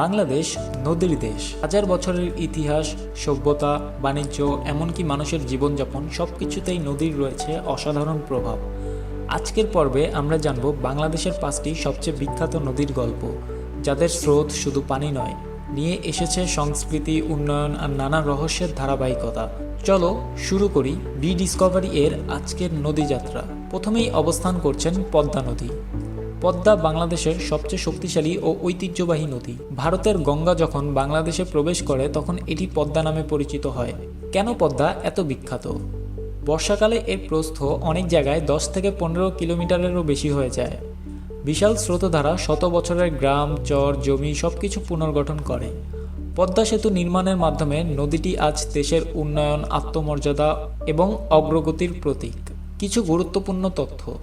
বাংলাদেশ নদীর দেশ। হাজার বছরের ইতিহাস, সভ্যতা, বাণিজ্য, এমনকি মানুষের জীবনযাপন সব কিছুতেই নদীর রয়েছে অসাধারণ প্রভাব। আজকের পর্বে আমরা জানব বাংলাদেশের পাঁচটি সবচেয়ে বিখ্যাত নদীর গল্প, যাদের স্রোত শুধু পানি নয়, নিয়ে এসেছে সংস্কৃতি, উন্নয়ন আর নানা রহস্যের ধারাবাহিকতা। চলো শুরু করি বি ডিসকভারি এর আজকের নদী যাত্রা প্রথমেই অবস্থান করছেন পদ্মা নদী। পদ্মা বাংলাদেশের সবচেয়ে শক্তিশালী ও ঐতিহ্যবাহী নদী। ভারতের গঙ্গা যখন বাংলাদেশে প্রবেশ করে, তখন এটি পদ্মা নামে পরিচিত হয়। কেন পদ্মা? এত বিখ্যাত। বর্ষাকালে এর প্রস্থ অনেক জায়গায় দশ থেকে পনেরো কিলোমিটারেরও বেশি হয়ে যায়। বিশাল স্রোতধারা শত বছরের গ্রাম, চর, জমি সবকিছু পুনর্গঠন করে। পদ্মা সেতু নির্মাণের মাধ্যমে নদীটি আজ দেশের উন্নয়ন, আত্মমর্যাদা এবং অগ্রগতির প্রতীক। কিছু গুরুত্বপূর্ণ তথ্য।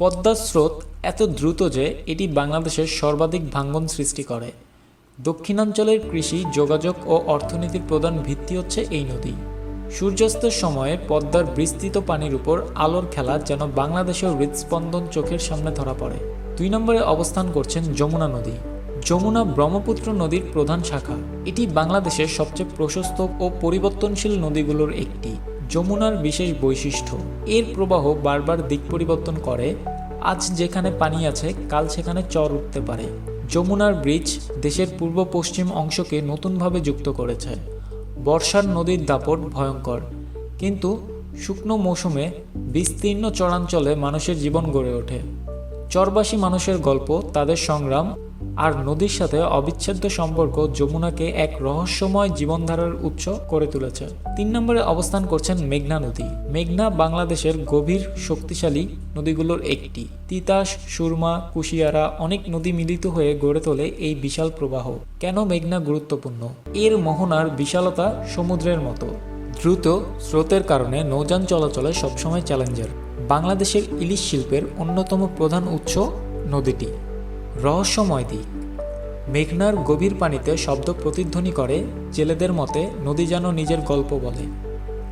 পদ্মার স্রোত এত দ্রুত যে এটি বাংলাদেশের সর্বাধিক ভাঙ্গন সৃষ্টি করে। দক্ষিণাঞ্চলের কৃষি, যোগাযোগ ও অর্থনীতির প্রধান ভিত্তি হচ্ছে এই নদী। সূর্যাস্তের সময়ে পদ্মার বিস্তৃত পানির উপর আলোর খেলা যেন বাংলাদেশের হৃদস্পন্দন চোখের সামনে ধরা পড়ে। দুই নম্বরে অবস্থান করছেন যমুনা নদী। যমুনা ব্রহ্মপুত্র নদীর প্রধান শাখা। এটি বাংলাদেশের সবচেয়ে প্রশস্ত ও পরিবর্তনশীল নদীগুলোর একটি। যমুনার বিশেষ বৈশিষ্ট্য, এর প্রবাহ বারবার দিক পরিবর্তন করে আজ যেখানে পানি আছে, কাল সেখানে চর উঠতে পারে। যমুনার ব্রিজ দেশের পূর্ব পশ্চিম অংশকে নতুনভাবে যুক্ত করেছে। বর্ষার নদীর দাপট ভয়ঙ্কর। কিন্তু শুকনো মৌসুমে বিস্তীর্ণ চরাঞ্চলে মানুষের জীবন গড়ে ওঠে। চরবাসী মানুষের গল্প, তাদের সংগ্রাম আর নদীর সাথে অবিচ্ছেদ্য সম্পর্ক যমুনাকে এক রহস্যময় জীবনধারার উৎস করে তুলেছে। তিন নম্বরে অবস্থান করছেন মেঘনা নদী। মেঘনা বাংলাদেশের গভীর, শক্তিশালী নদীগুলোর একটি। তিতাস, সুরমা, কুশিয়ারা অনেক নদী মিলিত হয়ে গড়ে তোলে এই বিশাল প্রবাহ। কেন মেঘনা গুরুত্বপূর্ণ? এর মোহনার বিশালতা সমুদ্রের মতো। দ্রুত স্রোতের কারণে নৌযান চলাচলে সবসময় চ্যালেঞ্জার। বাংলাদেশের ইলিশ শিল্পের অন্যতম প্রধান উৎস নদীটি। রহস্যময় দিক। মেঘনার গভীর পানিতে শব্দ প্রতিধ্বনি করে জেলেদের মতে নদী যেন নিজের গল্প বলে।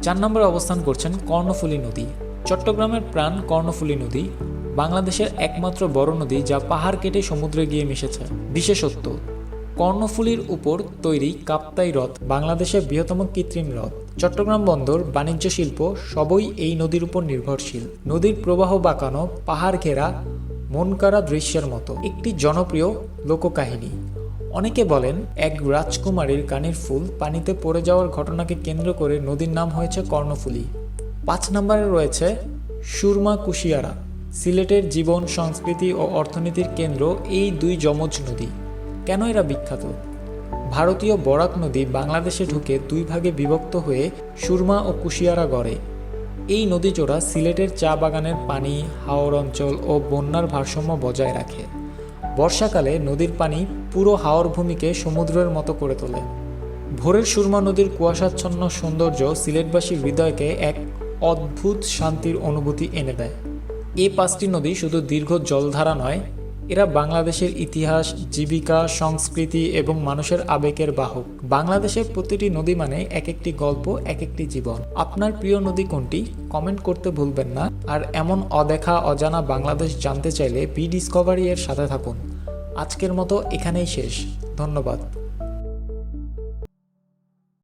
চার নম্বরে অবস্থান করছেন কর্ণফুলী নদী। চট্টগ্রামের প্রাণ কর্ণফুলী নদী, বাংলাদেশের একমাত্র বড় নদী যা পাহাড় কেটে সমুদ্রে গিয়ে মিশেছে। বিশেষত্ব, কর্ণফুলীর উপর তৈরি কাপ্তাই হ্রদ বাংলাদেশের বৃহত্তম কৃত্রিম হ্রদ। চট্টগ্রাম বন্দর, বাণিজ্য শিল্প সবই এই নদীর উপর নির্ভরশীল। নদীর প্রবাহ বাঁকানো, পাহাড় ঘেরা মনকাড়া দৃশ্যের মতো একটি জনপ্রিয় লোককাহিনী। অনেকে বলেন, এক রাজকুমারীর কানের ফুল পানিতে পড়ে যাওয়ার ঘটনাকে কেন্দ্র করে নদীর নাম হয়েছে কর্ণফুলী। পাঁচ নম্বরে রয়েছে, সুরমা কুশিয়ারা, সিলেটের জীবন, সংস্কৃতি ও অর্থনীতির কেন্দ্র এই দুই যমজ নদী। কেন এরা বিখ্যাত? ভারতীয় বরাক নদী বাংলাদেশে ঢুকে দুই ভাগে বিভক্ত হয়ে সুরমা ও কুশিয়ারা গড়ে। এই নদীচোড়া সিলেটের চা বাগানের পানি, হাওর অঞ্চল ও বন্যার ভারসাম্য বজায় রাখে। বর্ষাকালে নদীর পানি পুরো হাওর ভূমিকে সমুদ্রের মতো করে তোলে। ভোরের সুরমা নদীর কুয়াশাচ্ছন্ন সৌন্দর্য সিলেটবাসীর হৃদয়কে এক অদ্ভুত শান্তির অনুভূতি এনে দেয়। এই পাঁচটি নদী শুধু দীর্ঘ জলধারা নয় এরা বাংলাদেশের ইতিহাস, জীবিকা, সংস্কৃতি এবং মানুষের আবেগের বাহক। বাংলাদেশের প্রতিটি নদী মানে এক একটি গল্প, এক একটি জীবন। আপনার প্রিয় নদী কোনটি? কমেন্ট করতে ভুলবেন না। আর এমন অদেখা, অজানা বাংলাদেশ জানতে চাইলে বি ডিসকভারি এর সাথে থাকুন। আজকের মতো এখানেই শেষ। ধন্যবাদ।